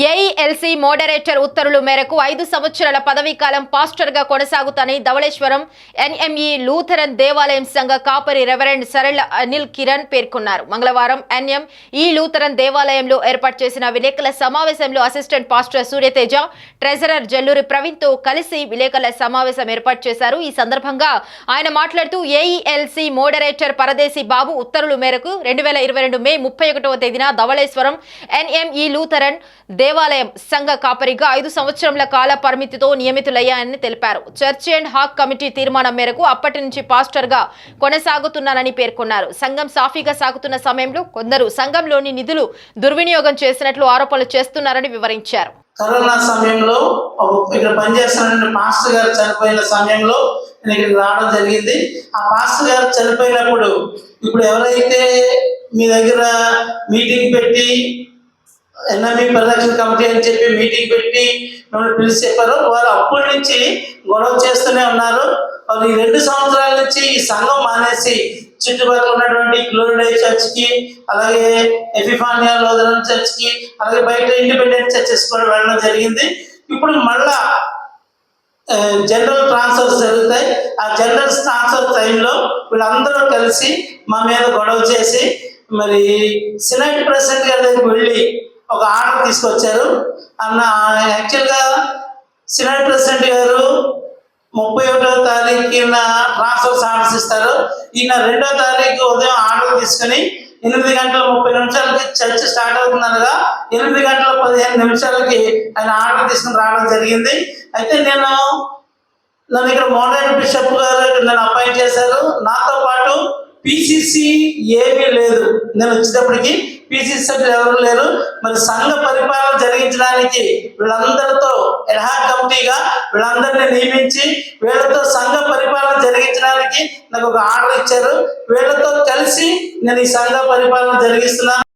AELC moderator ఉత్తర్వుల మేరకు ఐదు సంవత్సరాల పదవీ కాలం పాస్టర్గా ధవళేశ్వరం ఎన్ఎంఈ లూథరన్ దేవాలయం సంఘ కాపరి రెవరెండ్ సరళ అనిల్ కిరణ్ పేర్కొన్నారు. మంగళవారం ఎన్ఎం ఈ లూథరన్ దేవాలయంలో ఏర్పాటు చేసిన విలేకరుల సమావేశంలో assistant pastor Suryateja treasurer Jalluri ప్రవీణ్తో కలిసి విలేకరుల సమావేశం ఏర్పాటు చేశారు. ఈ సందర్భంగా ఆయన మాట్లాడుతూ ఏఈఎల్సి మోడరేటర్ పరదేశి బాబు ఉత్తర్వుల మేరకు రెండు వేల ఇరవై రెండు మే ముప్పై ఒకటవ తేదీన ధవళేశ్వరం ఎన్ఎంఈ లూథరన్ దేవాలయం సంఘ కాపరిగా ఐదు సంవత్సరముల కాల పరిమితితో నియమితులయ్యాయని తెలిపారు. చర్చ్ అండ్ హాక్ కమిటీ తీర్మానం మేరకు అప్పటి నుంచి పాస్టర్గా కొనసాగుతున్నానని పేర్కొన్నారు. సంఘం సాఫీగా సాగుతున్న సమయంలో కొందరు సంఘంలోని నిధులు దుర్వినియోగం చేసినట్లు ఆరోపణలు చేస్తున్నారని వివరించారు. కరోనా సమయంలో ఇక్కడ పనిచేస్తున్న పాస్టర్ గారు చనిపోయిన సమయంలో నేను ఇక్కడికి రావడం జరిగింది. ఆ పాస్టర్ గారు చనిపోయినప్పుడు ఇప్పుడు ఎవరైతే మీ దగ్గర మీటింగ్ పెట్టి ఎన్ఎంఈ పరిరక్షణ కమిటీ అని చెప్పి మీటింగ్ పెట్టి మిమ్మల్ని పిలిచి చెప్పారు. వారు అప్పటి నుంచి గొడవ చేస్తూనే ఉన్నారు. వాళ్ళు ఈ రెండు సంవత్సరాల నుంచి ఈ సంఘం మానేసి చుట్టుపక్కల ఉన్నటువంటి గ్లోరిడే చర్చ్కి అలాగే ఎఫిఫానియా లోదరన్ చర్చ్కి అలాగే బయట ఇండిపెండెంట్ చర్చెస్ కూడా వెళ్ళడం జరిగింది. ఇప్పుడు మళ్ళా జనరల్ ట్రాన్స్ఫర్స్ జరుగుతాయి. ఆ జనరల్ ట్రాన్స్ఫర్ టైంలో వీళ్ళందరూ కలిసి మా మీద గొడవ చేసి మరి సినైట్ ప్రెసిడెంట్ గారి దగ్గరికి వెళ్ళి ఒక ఆర్డర్ తీసుకొచ్చారు. అన్న యాక్చువల్గా సినైట్ ప్రెసిడెంట్ గారు ముప్పై ఒకటో తారీఖున ట్రాన్స్ఫర్స్ ఆర్డర్స్ ఇస్తారు. ఈయన రెండో తారీఖు ఉదయం ఆర్డర్ తీసుకుని ఎనిమిది గంటల ముప్పై నిమిషాలకి చర్చ్ స్టార్ట్ అవుతుందనగా ఎనిమిది గంటల పదిహేను నిమిషాలకి ఆయన ఆర్డర్ తీసుకుని రావడం జరిగింది. అయితే నేను నన్ను ఇక్కడ మోడర్న్ బిషప్ గారు నన్ను అపాయింట్ చేశారు. నాతో పాటు పిసిసి ఏమీ లేదు. నేను వచ్చేటప్పటికి పిసిసి సభ్యులు ఎవరు లేరు. మరి సంఘ పరిపాలన జరిగించడానికి వీళ్ళందరితో ఎన్హా కమిటీగా వీళ్ళందరినీ నియమించి వీళ్ళతో సంఘ పరిపాలన జరిగించడానికి నాకు ఒక ఆర్డర్ ఇచ్చారు. వీళ్ళతో కలిసి నేను ఈ సంఘ పరిపాలన జరిగిస్తున్నాను.